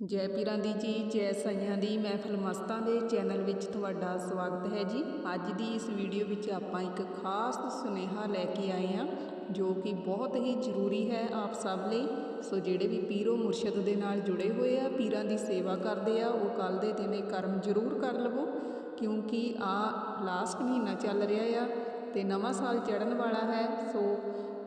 ਜੈ ਪੀਰਾਂ ਦੀ ਜੀ ਜੈ ਸਾਈਆਂ ਦੀ, ਮਹਿਫਲ ਮਸਤਾਂ ਦੇ ਚੈਨਲ ਵਿੱਚ ਤੁਹਾਡਾ ਸਵਾਗਤ ਹੈ ਜੀ। ਅੱਜ ਦੀ ਇਸ ਵੀਡੀਓ ਵਿੱਚ ਆਪਾਂ ਇੱਕ ਖਾਸ ਸੁਨੇਹਾ ਲੈ ਕੇ ਆਏ ਹਾਂ, ਜੋ ਕਿ ਬਹੁਤ ਹੀ ਜ਼ਰੂਰੀ ਹੈ ਆਪ ਸਭ ਲਈ। ਸੋ ਜਿਹੜੇ ਵੀ ਪੀਰੋ ਮੁਰਸ਼ਦ ਦੇ ਨਾਲ ਜੁੜੇ ਹੋਏ ਆ, ਪੀਰਾਂ ਦੀ ਸੇਵਾ ਕਰਦੇ ਆ, ਉਹ ਕੱਲ ਦੇ ਦਿਨੇ ਕਰਮ ਜ਼ਰੂਰ ਕਰ ਲਵੋ, ਕਿਉਂਕਿ ਆ ਲਾਸਟ ਮਹੀਨਾ ਚੱਲ ਰਿਹਾ ਆ ਤੇ ਨਵਾਂ ਸਾਲ ਚੜ੍ਹਨ ਵਾਲਾ ਹੈ। ਸੋ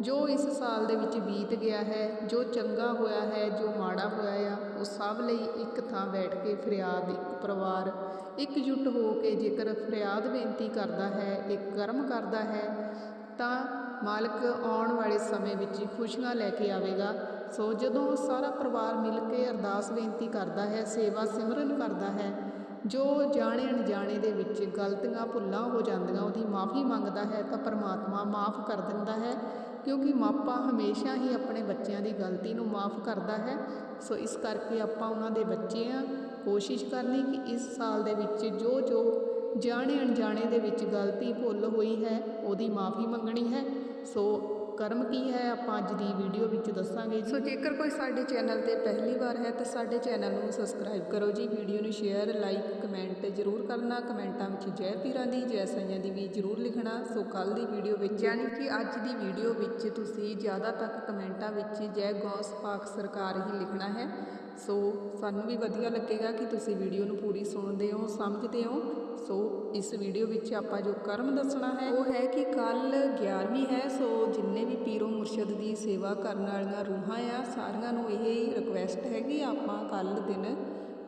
ਜੋ ਇਸ ਸਾਲ ਦੇ ਵਿੱਚ ਬੀਤ ਗਿਆ ਹੈ, ਜੋ ਚੰਗਾ ਹੋਇਆ ਹੈ, ਜੋ ਮਾੜਾ ਹੋਇਆ ਆ, ਉਹ ਸਭ ਲਈ ਇੱਕ ਥਾਂ ਬੈਠ ਕੇ ਫਰਿਆਦ ਇੱਕ ਪਰਿਵਾਰ ਇਕਜੁੱਟ ਹੋ ਕੇ ਜੇਕਰ ਫਰਿਆਦ ਬੇਨਤੀ ਕਰਦਾ ਹੈ, ਇੱਕ ਕਰਮ ਕਰਦਾ ਹੈ, ਤਾਂ ਮਾਲਕ ਆਉਣ ਵਾਲੇ ਸਮੇਂ ਵਿੱਚ ਖੁਸ਼ੀਆਂ ਲੈ ਕੇ ਆਵੇਗਾ। ਸੋ ਜਦੋਂ ਸਾਰਾ ਪਰਿਵਾਰ ਮਿਲ ਕੇ ਅਰਦਾਸ ਬੇਨਤੀ ਕਰਦਾ ਹੈ, ਸੇਵਾ ਸਿਮਰਨ ਕਰਦਾ ਹੈ, ਜੋ ਜਾਣੇ ਅਣਜਾਣੇ ਦੇ ਵਿੱਚ ਗਲਤੀਆਂ, ਭੁੱਲਾਂ ਹੋ ਜਾਂਦੀਆਂ, ਉਹਦੀ ਮਾਫੀ ਮੰਗਦਾ ਹੈ, ਤਾਂ ਪਰਮਾਤਮਾ ਮਾਫ ਕਰ ਦਿੰਦਾ ਹੈ। ਕਿਉਂਕਿ ਮਾਪਾ ਹਮੇਸ਼ਾ ਹੀ ਆਪਣੇ ਬੱਚਿਆਂ ਦੀ ਗਲਤੀ ਨੂੰ ਮਾਫ ਕਰਦਾ ਹੈ। ਸੋ ਇਸ ਕਰਕੇ ਆਪਾਂ ਉਹਨਾਂ ਦੇ ਬੱਚੇ ਆ ਕੋਸ਼ਿਸ਼ ਕਰਨੀ ਕਿ ਇਸ ਸਾਲ ਦੇ ਵਿੱਚ ਜੋ ਜੋ ਜਾਣੇ ਅਣਜਾਣੇ ਦੇ ਵਿੱਚ ਗਲਤੀ ਭੁੱਲ ਹੋਈ ਹੈ, ਉਹਦੀ ਮਾਫੀ ਮੰਗਣੀ ਹੈ। ਸੋ ਕਰਮ ਕੀ ਹੈ? ਆਪਾਂ ਅੱਜ ਦੀ ਵੀਡੀਓ ਵਿੱਚ ਦੱਸਾਂਗੇ ਸੋ ਜੇਕਰ ਕੋਈ ਸਾਡੇ ਚੈਨਲ ਤੇ ਪਹਿਲੀ ਵਾਰ ਹੈ ਤਾਂ ਸਾਡੇ ਚੈਨਲ ਨੂੰ ਸਬਸਕ੍ਰਾਈਬ ਕਰੋ ਜੀ। ਵੀਡੀਓ ਨੂੰ ਸ਼ੇਅਰ ਲਾਈਕ ਕਮੈਂਟ ਜ਼ਰੂਰ ਕਰਨਾ। ਕਮੈਂਟਾਂ ਵਿੱਚ ਜੈ ਪੀਰਾਂ ਦੀ ਜੈ ਸਾਈਆਂ ਦੀ ਵੀ ਜ਼ਰੂਰ ਲਿਖਣਾ। ਸੋ ਕੱਲ ਦੀ ਵੀਡੀਓ ਵਿੱਚ ਯਾਨੀ ਕਿ ਅੱਜ ਦੀ ਵੀਡੀਓ ਵਿੱਚ ਤੁਸੀਂ ਜ਼ਿਆਦਾ ਤੱਕ ਕਮੈਂਟਾਂ ਵਿੱਚ ਜੈ ਗੌਸ ਪਾਕ ਸਰਕਾਰ ਹੀ ਲਿਖਣਾ ਹੈ। ਸੋ ਸਾਨੂੰ ਵੀ ਵਧੀਆ ਲੱਗੇਗਾ ਕਿ ਤੁਸੀਂ ਵੀਡੀਓ ਨੂੰ ਪੂਰੀ ਸੁਣਦੇ ਹੋ, ਸਮਝਦੇ ਹੋ। ਸੋ ਇਸ ਵੀਡੀਓ ਵਿੱਚ ਆਪਾਂ ਜੋ ਕਰਮ ਦੱਸਣਾ ਹੈ, ਉਹ ਹੈ ਕਿ ਕੱਲ 11ਵੀਂ ਹੈ। ਸੋ ਜਿੰਨੇ ਵੀ ਪੀਰੋ ਮੁਰਸ਼ਦ ਦੀ ਸੇਵਾ ਕਰਨ ਵਾਲੀਆਂ ਰੂਹਾਂ ਆ, ਸਾਰਿਆਂ ਨੂੰ ਇਹ ਰਿਕੁਐਸਟ ਹੈ ਕਿ ਆਪਾਂ ਕੱਲ ਦਿਨ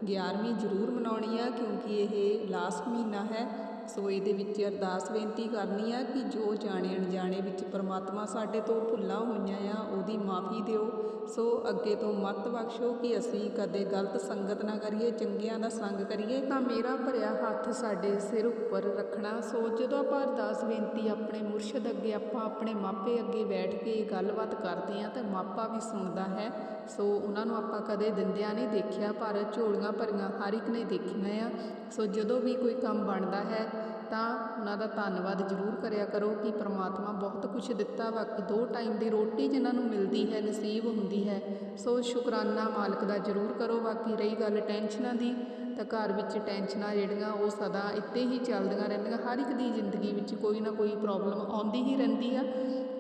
11ਵੀਂ ਜ਼ਰੂਰ ਮਨਾਉਣੀ ਆ, ਕਿਉਂਕਿ ਇਹ ਲਾਸਟ ਮਹੀਨਾ ਹੈ। ਸੋ ਇਹਦੇ ਵਿੱਚ ਅਰਦਾਸ ਬੇਨਤੀ ਕਰਨੀ ਆ ਕਿ ਜੋ ਜਾਣੇ ਅਣਜਾਣੇ ਵਿੱਚ ਪਰਮਾਤਮਾ ਸਾਡੇ ਤੋਂ ਭੁੱਲਾਂ ਹੋਈਆਂ ਆ, ਉਹਦੀ ਮਾਫੀ ਦਿਓ। ਸੋ ਅੱਗੇ ਤੋਂ ਮਤ ਬਖਸ਼ੋ ਕਿ ਅਸੀਂ ਕਦੇ ਗਲਤ ਸੰਗਤ ਨਾ ਕਰੀਏ, ਚੰਗਿਆਂ ਦਾ ਸੰਗ ਕਰੀਏ, ਤਾਂ ਮੇਰਾ ਭਰਿਆ ਹੱਥ ਸਾਡੇ ਸਿਰ ਉੱਪਰ ਰੱਖਣਾ। ਸੋ ਜਦੋਂ ਆਪਾਂ ਅਰਦਾਸ ਬੇਨਤੀ ਆਪਣੇ ਮੁਰਸ਼ਦ ਅੱਗੇ, ਆਪਾਂ ਆਪਣੇ ਮਾਪੇ ਅੱਗੇ ਬੈਠ ਕੇ ਗੱਲਬਾਤ ਕਰਦੇ ਆ, ਤਾਂ ਮਾਪਾ ਵੀ ਸੁਣਦਾ ਹੈ। ਸੋ ਉਹਨਾਂ ਨੂੰ ਆਪਾਂ ਕਦੇ ਦਿੰਦਿਆਂ ਨਹੀਂ ਦੇਖਿਆ, ਪਰ ਝੋਲੀਆਂ ਭਰੀਆਂ ਹਰ ਇੱਕ ਨੇ ਦੇਖੀਆਂ ਆ। ਸੋ ਜਦੋਂ ਵੀ ਕੋਈ ਕੰਮ ਬਣਦਾ ਹੈ ਤਾਂ ਉਹਨਾਂ ਦਾ ਧੰਨਵਾਦ ਜ਼ਰੂਰ ਕਰਿਆ ਕਰੋ ਕਿ ਪਰਮਾਤਮਾ ਬਹੁਤ ਕੁਝ ਦਿੱਤਾ ਬਾਕੀ ਦੋ ਟਾਈਮ ਦੀ ਰੋਟੀ ਜਿਨ੍ਹਾਂ ਨੂੰ ਮਿਲਦੀ ਹੈ, ਨਸੀਬ ਹੁੰਦੀ ਹੈ। ਸੋ ਸ਼ੁਕਰਾਨਾ ਮਾਲਕ ਦਾ ਜ਼ਰੂਰ ਕਰੋ, ਬਾਕੀ ਰਹੀ ਗੱਲ ਟੈਨਸ਼ਨਾਂ ਦੀ, ਤਾਂ ਘਰ ਵਿੱਚ ਟੈਨਸ਼ਨਾਂ ਜਿਹੜੀਆਂ, ਉਹ ਸਦਾ ਇੱਥੇ ਹੀ ਚੱਲਦੀਆਂ ਰਹਿੰਦੀਆਂ। ਹਰ ਇੱਕ ਦੀ ਜ਼ਿੰਦਗੀ ਵਿੱਚ ਕੋਈ ਨਾ ਕੋਈ ਪ੍ਰੋਬਲਮ ਆਉਂਦੀ ਹੀ ਰਹਿੰਦੀ ਆ।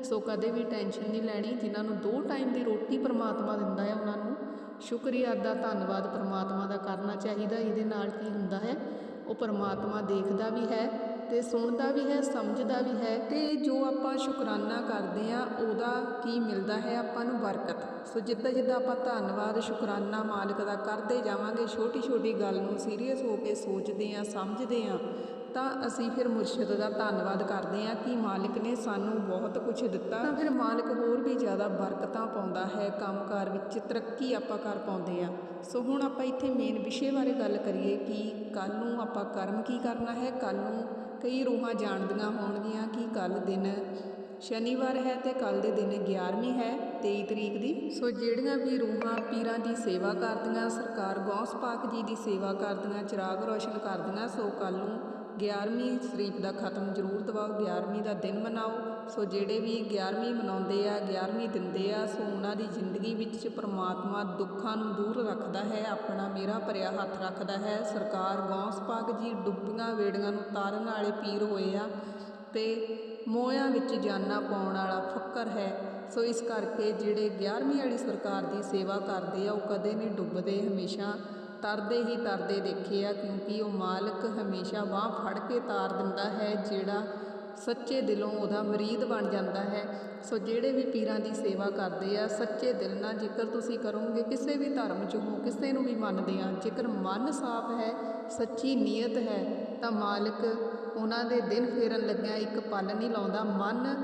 ਸੋ ਕਦੇ ਵੀ ਟੈਨਸ਼ਨ ਨਹੀਂ ਲੈਣੀ, ਜਿਨ੍ਹਾਂ ਨੂੰ ਦੋ ਟਾਈਮ ਦੀ ਰੋਟੀ ਪਰਮਾਤਮਾ ਦਿੰਦਾ ਹੈ, ਉਹਨਾਂ ਨੂੰ ਸ਼ੁਕਰੀਆ ਦਾ ਧੰਨਵਾਦ ਪਰਮਾਤਮਾ ਦਾ ਕਰਨਾ ਚਾਹੀਦਾ, ਇਹਦੇ ਨਾਲ ਕੀ ਹੁੰਦਾ ਹੈ? ਉਹ ਪਰਮਾਤਮਾ ਦੇਖਦਾ ਵੀ ਹੈ ਤੇ ਸੁਣਦਾ ਵੀ ਹੈ, ਸਮਝਦਾ ਵੀ ਹੈ ਤੇ ਜੋ ਆਪਾਂ ਸ਼ੁਕਰਾਨਾ ਕਰਦੇ ਆ ਉਹਦਾ ਕੀ ਮਿਲਦਾ ਹੈ ਆਪਾਂ ਨੂੰ ਬਰਕਤ। ਸੋ ਜਿੱਦਾਂ ਜਿੱਦਾਂ ਆਪਾਂ ਧੰਨਵਾਦ, ਸ਼ੁਕਰਾਨਾ ਮਾਲਕ ਦਾ ਕਰਦੇ ਜਾਵਾਂਗੇ ਛੋਟੀ ਛੋਟੀ ਗੱਲ ਨੂੰ ਸੀਰੀਅਸ ਹੋ ਕੇ ਸੋਚਦੇ ਆ ਸਮਝਦੇ ਆ ਤਾਂ ਅਸੀਂ ਫਿਰ ਮੁਰਸ਼ਿਦ ਦਾ ਧੰਨਵਾਦ ਕਰਦੇ ਹਾਂ ਕਿ ਮਾਲਕ ਨੇ ਸਾਨੂੰ ਬਹੁਤ ਕੁਝ ਦਿੱਤਾ। ਤਾਂ ਫਿਰ ਮਾਲਕ ਹੋਰ ਵੀ ਜ਼ਿਆਦਾ ਬਰਕਤਾਂ ਪਾਉਂਦਾ ਹੈ, ਕੰਮਕਾਰ ਵਿੱਚ ਤਰੱਕੀ ਆਪਾਂ ਕਰ ਪਾਉਂਦੇ ਆ ਸੋ ਹੁਣ ਆਪਾਂ ਇੱਥੇ ਮੇਨ ਵਿਸ਼ੇ ਬਾਰੇ ਗੱਲ ਕਰੀਏ ਕਿ ਕੱਲ ਨੂੰ ਆਪਾਂ ਕਰਮ ਕੀ ਕਰਨਾ ਹੈ? ਕੱਲ ਨੂੰ ਕਈ ਰੂਹਾਂ ਜਾਣਦੀਆਂ ਹੋਣਗੀਆਂ ਕਿ ਕੱਲ ਦਿਨ ਸ਼ਨੀਵਾਰ ਹੈ ਤੇ ਕੱਲ ਦੇ ਦਿਨ 11ਵੀਂ ਹੈ 23 ਤਰੀਕ ਦੀ। ਸੋ ਜਿਹੜੀਆਂ ਵੀ ਰੂਹਾਂ ਪੀਰਾਂ ਦੀ ਸੇਵਾ ਕਰਦੀਆਂ, ਸਰਕਾਰ ਗੌਸ ਪਾਕ ਜੀ ਦੀ ਸੇਵਾ ਕਰਦੀਆਂ, ਚਿਰਾਗ ਰੋਸ਼ਨ ਕਰਦੀਆਂ, ਸੋ ਕੱਲ ਨੂੰ 11ਵੀਂ ਸ਼ਰੀਫ ਦਾ ਖਤਮ ਜ਼ਰੂਰ ਦਵਾਓ 11ਵੀਂ ਦਾ ਦਿਨ ਮਨਾਓ। ਸੋ ਜਿਹੜੇ ਵੀ 11ਵੀਂ ਮਨਾਉਂਦੇ ਆ 11ਵੀਂ ਦਿੰਦੇ ਆ, ਸੋ ਉਹਨਾਂ ਦੀ ਜ਼ਿੰਦਗੀ ਵਿੱਚ ਪ੍ਰਮਾਤਮਾ ਦੁੱਖਾਂ ਨੂੰ ਦੂਰ ਰੱਖਦਾ ਹੈ, ਆਪਣਾ ਮੇਰਾ ਭਰਿਆ ਹੱਥ ਰੱਖਦਾ ਹੈ। ਸਰਕਾਰ ਗੌਂਸ ਪਾਕ ਜੀ ਡੁੱਬੀਆਂ ਵੇੜੀਆਂ ਨੂੰ ਤਾਰਨ ਵਾਲੇ ਪੀਰ ਹੋਏ ਆ ਤੇ ਮੋਇਆਂ ਵਿੱਚ ਜਾਨਾਂ ਪਾਉਣ ਵਾਲਾ ਫੱਕਰ ਹੈ। ਸੋ ਇਸ ਕਰਕੇ ਜਿਹੜੇ 11ਵੀਂ ਵਾਲੀ ਸਰਕਾਰ ਦੀ ਸੇਵਾ ਕਰਦੇ ਆ, ਉਹ ਕਦੇ ਨਹੀਂ ਡੁੱਬਦੇ, ਹਮੇਸ਼ਾ ਤਰਦੇ ਹੀ ਤਰਦੇ ਦੇਖੇ ਆ, ਕਿਉਂਕਿ ਉਹ ਮਾਲਕ ਹਮੇਸ਼ਾ ਬਾਹ ਫੜ ਕੇ ਤਾਰ ਦਿੰਦਾ ਹੈ, ਜਿਹੜਾ ਸੱਚੇ ਦਿਲੋਂ ਉਹਦਾ ਮਰੀਦ ਬਣ ਜਾਂਦਾ ਹੈ। ਸੋ ਜਿਹੜੇ ਵੀ ਪੀਰਾਂ ਦੀ ਸੇਵਾ ਕਰਦੇ ਆ, ਸੱਚੇ ਦਿਲ ਨਾਲ ਜੇਕਰ ਤੁਸੀਂ ਕਰੋਗੇ, ਕਿਸੇ ਵੀ ਧਰਮ 'ਚ ਹੋ, ਕਿਸੇ ਨੂੰ ਵੀ ਮੰਨਦੇ ਆ, ਜੇਕਰ ਮਨ ਸਾਫ਼ ਹੈ, ਸੱਚੀ ਨੀਅਤ ਹੈ, ਤਾਂ ਮਾਲਕ ਉਹਨਾਂ ਦੇ ਦਿਨ ਫੇਰਨ ਲੱਗਿਆ ਇੱਕ ਪਲ ਨਹੀਂ ਲਾਉਂਦਾ। ਮਨ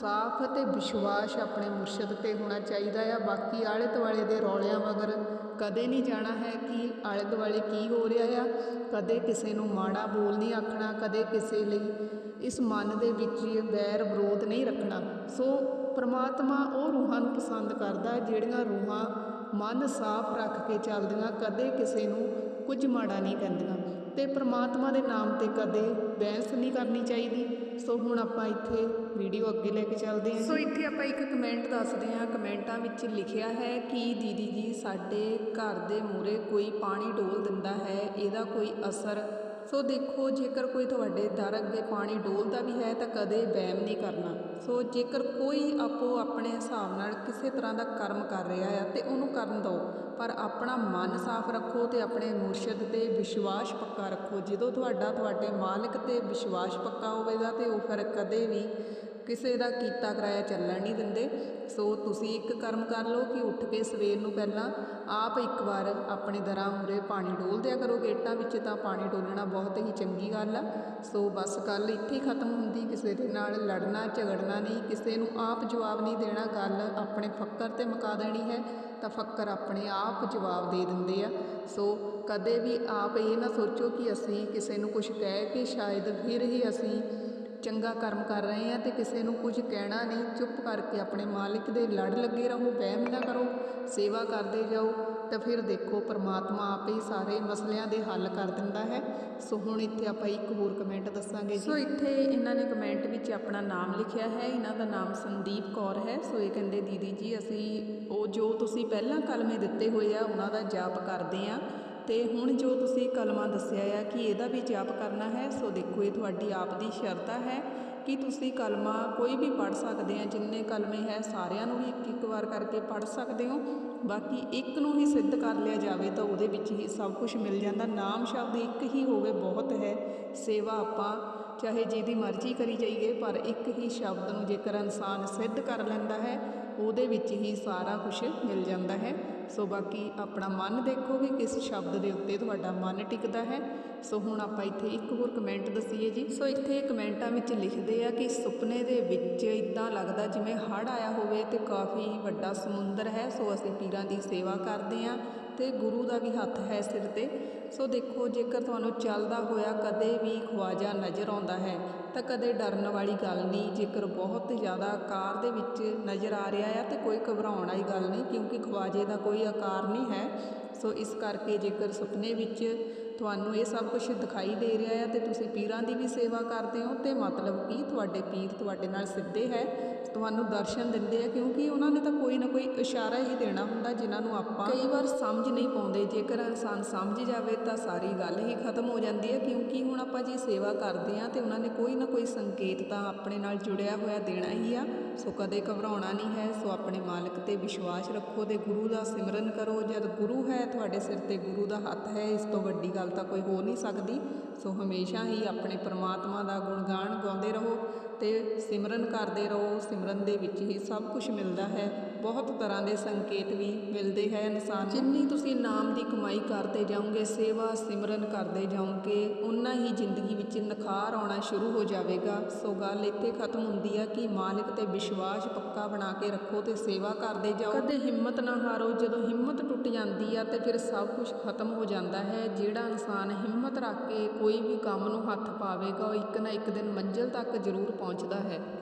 ਸਾਫ਼ ਅਤੇ ਵਿਸ਼ਵਾਸ ਆਪਣੇ ਮੁਰਸ਼ਦ ਤੇ ਹੋਣਾ ਚਾਹੀਦਾ ਆ। ਬਾਕੀ ਆਲੇ ਦੁਆਲੇ ਦੇ ਰੌਲਿਆਂ ਮਗਰ ਕਦੇ ਨਹੀਂ ਜਾਣਾ ਹੈ ਕਿ ਆਲੇ ਦੁਆਲੇ ਕੀ ਹੋ ਰਿਹਾ ਆ। ਕਦੇ ਕਿਸੇ ਨੂੰ ਮਾੜਾ ਬੋਲ ਨਹੀਂ ਆਖਣਾ, ਕਦੇ ਕਿਸੇ ਲਈ ਇਸ ਮਨ ਦੇ ਵਿੱਚ ਵੈਰ ਵਿਰੋਧ ਨਹੀਂ ਰੱਖਣਾ। ਸੋ ਪ੍ਰਮਾਤਮਾ ਉਹ ਰੂਹਾਂ ਨੂੰ ਪਸੰਦ ਕਰਦਾ ਜਿਹੜੀਆਂ ਰੂਹਾਂ ਮਨ ਸਾਫ਼ ਰੱਖ ਕੇ ਚੱਲਦੀਆਂ, ਕਦੇ ਕਿਸੇ ਨੂੰ ਕੁਝ ਮਾੜਾ ਨਹੀਂ ਕਹਿੰਦੀਆਂ। ਤੇ ਪ੍ਰਮਾਤਮਾ ਦੇ ਨਾਮ ਤੇ ਕਦੇ ਬਹਿਸ ਨਹੀਂ ਕਰਨੀ ਚਾਹੀਦੀ। ਸੋ ਹੁਣ ਆਪਾਂ ਇੱਥੇ ਵੀਡੀਓ ਅੱਗੇ ਲੈ ਕੇ ਚੱਲਦੇ ਹਾਂ। ਸੋ ਇੱਥੇ ਆਪਾਂ ਇੱਕ ਕਮੈਂਟ ਦੱਸਦੇ ਹਾਂ। ਕਮੈਂਟਾਂ ਵਿੱਚ ਲਿਖਿਆ ਹੈ ਕਿ ਦੀਦੀ ਜੀ ਸਾਡੇ ਘਰ ਦੇ ਮੂਹਰੇ ਕੋਈ ਪਾਣੀ ਡੋਲ ਦਿੰਦਾ ਹੈ। ਇਹਦਾ ਕੋਈ ਅਸਰ ਸੋ ਦੇਖੋ, ਜੇਕਰ ਕੋਈ ਤੁਹਾਡੇ ਦਰ ਅੱਗੇ ਪਾਣੀ ਡੋਲਦਾ ਵੀ ਹੈ, ਤਾਂ ਕਦੇ ਵਹਿਮ ਨਹੀਂ ਕਰਨਾ। ਸੋ ਜੇਕਰ ਕੋਈ ਆਪੋ ਆਪਣੇ ਹਿਸਾਬ ਨਾਲ ਕਿਸੇ ਤਰ੍ਹਾਂ ਦਾ ਕਰਮ ਕਰ ਰਿਹਾ ਆ, ਤੇ ਉਹਨੂੰ ਕਰਨ ਦਿਓ। ਪਰ ਆਪਣਾ ਮਨ ਸਾਫ਼ ਰੱਖੋ ਤੇ ਆਪਣੇ ਮੁਰਸ਼ਿਦ ਤੇ ਵਿਸ਼ਵਾਸ ਪੱਕਾ ਰੱਖੋ। ਜਦੋਂ ਤੁਹਾਡਾ ਤੁਹਾਡੇ ਮਾਲਕ ਤੇ ਵਿਸ਼ਵਾਸ ਪੱਕਾ ਹੋਵੇਗਾ, ਤੇ ਉਹ ਫਿਰ ਕਦੇ ਵੀ ਕਿਸੇ ਦਾ ਕੀਤਾ ਕਰਾਇਆ ਚੱਲਣ ਨਹੀਂ ਦਿੰਦੇ। ਸੋ ਤੁਸੀਂ ਇੱਕ ਕਰਮ ਕਰ ਲਓ ਕਿ ਉੱਠ ਕੇ ਸਵੇਰ ਨੂੰ ਪਹਿਲਾਂ ਆਪ ਇੱਕ ਵਾਰ ਆਪਣੇ ਦਰਾਂ ਉਰੇ ਪਾਣੀ ਡੋਲ ਦਿਆ ਕਰੋ। ਗੇਟਾਂ ਵਿੱਚ ਤਾਂ ਪਾਣੀ ਡੋਲਣਾ ਬਹੁਤ ਹੀ ਚੰਗੀ ਗੱਲ ਆ। ਸੋ ਬਸ ਗੱਲ ਇੱਥੇ ਖਤਮ ਹੁੰਦੀ। ਕਿਸੇ ਦੇ ਨਾਲ ਲੜਨਾ, ਝਗੜਨਾ ਨਹੀਂ। ਕਿਸੇ ਨੂੰ ਆਪ ਜਵਾਬ ਨਹੀਂ ਦੇਣਾ। ਗੱਲ ਆਪਣੇ ਫੱਕਰ ਤੇ ਮੁਕਾ ਦੇਣੀ ਹੈ। ਤਾਂ ਫੱਕਰ ਆਪਣੇ ਆਪ ਜਵਾਬ ਦੇ ਦਿੰਦੇ ਆ। ਸੋ ਕਦੇ ਵੀ ਆਪ ਇਹ ਨਾ ਸੋਚੋ ਕਿ ਅਸੀਂ ਕਿਸੇ ਨੂੰ ਕੁਝ ਕਹਿ ਕੇ ਸ਼ਾਇਦ ਫਿਰ ਹੀ ਅਸੀਂ ਚੰਗਾ ਕਰਮ ਕਰ ਰਹੇ ਹਾਂ ਤੇ ਕਿਸੇ ਨੂੰ ਕੁਝ ਕਹਿਣਾ ਨਹੀਂ, ਚੁੱਪ ਕਰਕੇ ਆਪਣੇ ਮਾਲਿਕ ਦੇ ਲੜ ਲੱਗੇ ਰਹੋ, ਵਹਿਮ ਨਾ ਕਰੋ, ਸੇਵਾ ਕਰਦੇ ਜਾਓ, ਤਾਂ ਫਿਰ ਦੇਖੋ ਪਰਮਾਤਮਾ ਆਪੇ ਹੀ ਸਾਰੇ ਮਸਲਿਆਂ ਦੇ ਹੱਲ ਕਰ ਦਿੰਦਾ ਹੈ। ਸੋ ਹੁਣ ਇੱਥੇ ਆਪਾਂ ਇੱਕ ਹੋਰ ਕਮੈਂਟ ਦੱਸਾਂਗੇ ਸੋ ਇੱਥੇ ਇਹਨਾਂ ਨੇ ਕਮੈਂਟ ਵਿੱਚ ਆਪਣਾ ਨਾਮ ਲਿਖਿਆ ਹੈ, ਇਹਨਾਂ ਦਾ ਨਾਮ ਸੰਦੀਪ ਕੌਰ ਹੈ। ਸੋ ਇਹ ਕਹਿੰਦੇ, ਦੀਦੀ ਜੀ, ਅਸੀਂ ਉਹ ਜੋ ਤੁਸੀਂ ਪਹਿਲਾਂ ਕਲਮੇ ਦਿੱਤੇ ਹੋਏ ਆ, ਉਹਨਾਂ ਦਾ ਜਾਪ ਕਰਦੇ ਆ। ਤੇ ਹੁਣ ਜੋ ਤੁਸੀਂ ਕਲਮਾ ਦੱਸਿਆ ਆ ਕਿ ਇਹਦਾ ਵੀ ਜਾਪ ਕਰਨਾ ਹੈ, ਸੋ ਦੇਖੋ ਇਹ ਤੁਹਾਡੀ ਆਪ ਦੀ ਸ਼ਰਧਾ ਹੈ ਕਿ ਤੁਸੀਂ ਕਲਮਾ ਕੋਈ ਵੀ ਪੜ੍ਹ ਸਕਦੇ ਆ, ਜਿੰਨੇ ਕਲਮੇ ਹੈ ਸਾਰਿਆਂ ਨੂੰ ਵੀ ਇੱਕ ਇੱਕ ਵਾਰ ਕਰਕੇ ਪੜ੍ਹ ਸਕਦੇ ਹੋ। ਬਾਕੀ ਇੱਕ ਨੂੰ ਹੀ ਸਿੱਧ ਕਰ ਲਿਆ ਜਾਵੇ ਤਾਂ ਉਹਦੇ ਵਿੱਚ ਹੀ ਸਭ ਕੁਝ ਮਿਲ ਜਾਂਦਾ। ਨਾਮ ਸ਼ਬਦ ਇੱਕ ਹੀ ਹੋਵੇ, ਬਹੁਤ ਹੈ। ਸੇਵਾ ਆਪਾਂ ਚਾਹੇ ਜਿਹਦੀ ਮਰਜ਼ੀ ਕਰੀ ਜਾਈਏ, ਪਰ ਇੱਕ ਹੀ ਸ਼ਬਦ ਨੂੰ ਜੇਕਰ ਇਨਸਾਨ ਸਿੱਧ ਕਰ ਲੈਂਦਾ ਹੈ, ਉਹਦੇ ਵਿੱਚ ਹੀ ਸਾਰਾ ਕੁਝ ਮਿਲ ਜਾਂਦਾ ਹੈ। ਸੋ ਬਾਕੀ ਆਪਣਾ ਮਨ ਦੇਖੋ ਕਿ ਕਿਸ ਸ਼ਬਦ ਦੇ ਉੱਤੇ ਤੁਹਾਡਾ ਮਨ ਟਿਕਦਾ ਹੈ। ਸੋ ਹੁਣ ਆਪਾਂ ਇੱਥੇ ਇੱਕ ਹੋਰ ਕਮੈਂਟ ਦਸੀਏ ਜੀ। ਸੋ ਇੱਥੇ ਕਮੈਂਟਾਂ ਵਿੱਚ ਲਿਖਦੇ ਆ ਕਿ ਸੁਪਨੇ ਦੇ ਵਿੱਚ ਇਦਾਂ ਲੱਗਦਾ ਜਿਵੇਂ ਹੜ੍ਹ ਆਇਆ ਹੋਵੇ ਤੇ ਕਾਫੀ ਵੱਡਾ ਸਮੁੰਦਰ ਹੈ। ਸੋ ਅਸੀਂ ਪੀਰਾਂ ਦੀ ਸੇਵਾ ਕਰਦੇ ਆ ਤੇ ਗੁਰੂ ਦਾ ਵੀ ਹੱਥ ਹੈ ਸਿਰ ਤੇ। ਸੋ ਦੇਖੋ, ਜੇਕਰ ਤੁਹਾਨੂੰ ਚੱਲਦਾ ਹੋਇਆ ਕਦੇ ਵੀ ਖਵਾਜਾ ਨਜ਼ਰ ਆਉਂਦਾ ਹੈ, ਤਾਂ ਕਦੇ ਡਰਨ ਵਾਲੀ ਗੱਲ ਨਹੀਂ। ਜੇਕਰ ਬਹੁਤ ਜ਼ਿਆਦਾ ਆਕਾਰ ਦੇ ਵਿੱਚ ਨਜ਼ਰ ਆ ਰਿਹਾ ਆ, ਤਾਂ ਕੋਈ ਘਬਰਾਉਣ ਵਾਲੀ ਗੱਲ ਨਹੀਂ, ਕਿਉਂਕਿ ਖਵਾਜੇ ਦਾ ਕੋਈ ਆਕਾਰ ਨਹੀਂ ਹੈ। ਸੋ ਇਸ ਕਰਕੇ ਜੇਕਰ ਸੁਪਨੇ ਵਿੱਚ ਤੁਹਾਨੂੰ ਇਹ ਸਭ ਕੁਝ ਦਿਖਾਈ ਦੇ ਰਿਹਾ ਹੈ ਤੇ ਤੁਸੀਂ ਪੀਰਾਂ ਦੀ ਵੀ ਸੇਵਾ ਕਰਦੇ ਹੋ, ਤੇ ਮਤਲਬ ਕਿ ਤੁਹਾਡੇ ਪੀਰ ਤੁਹਾਡੇ ਨਾਲ ਸਿੱਧੇ ਹੈ। ਤੁਹਾਨੂੰ ਦਰਸ਼ਨ ਦਿੰਦੇ ਆ, ਕਿਉਂਕਿ ਉਹਨਾਂ ਨੇ ਤਾਂ ਕੋਈ ਨਾ ਕੋਈ ਇਸ਼ਾਰਾ ਹੀ ਦੇਣਾ ਹੁੰਦਾ ਜਿਨ੍ਹਾਂ ਨੂੰ ਆਪਾਂ ਕਈ ਵਾਰ ਸਮਝ ਨਹੀਂ ਪਾਉਂਦੇ, ਜੇਕਰ ਇਨਸਾਨ ਸਮਝ ਜਾਵੇ ਤਾਂ ਸਾਰੀ ਗੱਲ ਹੀ ਖਤਮ ਹੋ ਜਾਂਦੀ ਹੈ, ਕਿਉਂਕਿ ਹੁਣ ਆਪਾਂ ਜੇ ਸੇਵਾ ਕਰਦੇ ਆ ਤੇ ਉਹਨਾਂ ਨੇ ਕੋਈ ਨਾ ਕੋਈ ਸੰਕੇਤ ਤਾਂ ਆਪਣੇ ਨਾਲ ਜੁੜਿਆ ਹੋਇਆ ਦੇਣਾ ਹੀ ਆ। ਸੋ ਕਦੇ ਘਬਰਾਉਣਾ ਨਹੀਂ ਹੈ, ਸੋ ਆਪਣੇ ਮਾਲਕ ਤੇ ਵਿਸ਼ਵਾਸ ਰੱਖੋ ਤੇ ਗੁਰੂ ਦਾ ਸਿਮਰਨ ਕਰੋ। ਜਦ ਗੁਰੂ ਹੈ, ਤੁਹਾਡੇ ਸਿਰ ਤੇ ਗੁਰੂ ਦਾ ਹੱਥ ਹੈ, ਇਸ ਤੋਂ ਵੱਡੀ ਗੱਲ ਤਾਂ ਕੋਈ ਹੋ ਨਹੀਂ ਸਕਦੀ। ਸੋ ਹਮੇਸ਼ਾ ਹੀ ਆਪਣੇ ਪ੍ਰਮਾਤਮਾ ਦਾ ਗੁਣਗਾਨ ਗਾਉਂਦੇ ਰਹੋ। ਅਤੇ ਸਿਮਰਨ ਕਰਦੇ ਰਹੋ, ਸਿਮਰਨ ਦੇ ਵਿੱਚ ਹੀ ਸਭ ਕੁਝ ਮਿਲਦਾ ਹੈ। ਬਹੁਤ ਤਰ੍ਹਾਂ ਦੇ ਸੰਕੇਤ ਵੀ ਮਿਲਦੇ ਹੈ ਇਨਸਾਨ ਜਿੰਨੀ ਤੁਸੀਂ ਨਾਮ ਦੀ ਕਮਾਈ ਕਰਦੇ ਜਾਓਗੇ, ਸੇਵਾ ਸਿਮਰਨ ਕਰਦੇ ਜਾਓਗੇ ਉਨਾ ਹੀ ਜ਼ਿੰਦਗੀ ਵਿੱਚ ਨਖਾਰ ਆਉਣਾ ਸ਼ੁਰੂ ਹੋ ਜਾਵੇਗਾ। ਸੋ ਗੱਲ ਇੱਥੇ ਖਤਮ ਹੁੰਦੀ ਆ ਕਿ ਮਾਲਕ ਤੇ ਵਿਸ਼ਵਾਸ ਪੱਕਾ ਬਣਾ ਕੇ ਰੱਖੋ ਤੇ ਸੇਵਾ ਕਰਦੇ ਜਾਓ। ਕਦੇ ਹਿੰਮਤ ਨਾ ਹਾਰੋ, ਜਦੋਂ ਹਿੰਮਤ ਟੁੱਟ ਜਾਂਦੀ ਆ ਤੇ ਫਿਰ ਸਭ ਕੁਝ ਖਤਮ ਹੋ ਜਾਂਦਾ ਹੈ। ਜਿਹੜਾ ਇਨਸਾਨ ਹਿੰਮਤ ਰੱਖ ਕੇ ਕੋਈ ਵੀ ਕੰਮ ਨੂੰ ਹੱਥ ਪਾਵੇਗਾ, ਉਹ ਇੱਕ ਨਾ ਇੱਕ ਦਿਨ ਮੰਜ਼ਿਲ ਤੱਕ ਜ਼ਰੂਰ ਪਹੁੰਚਦਾ ਹੈ।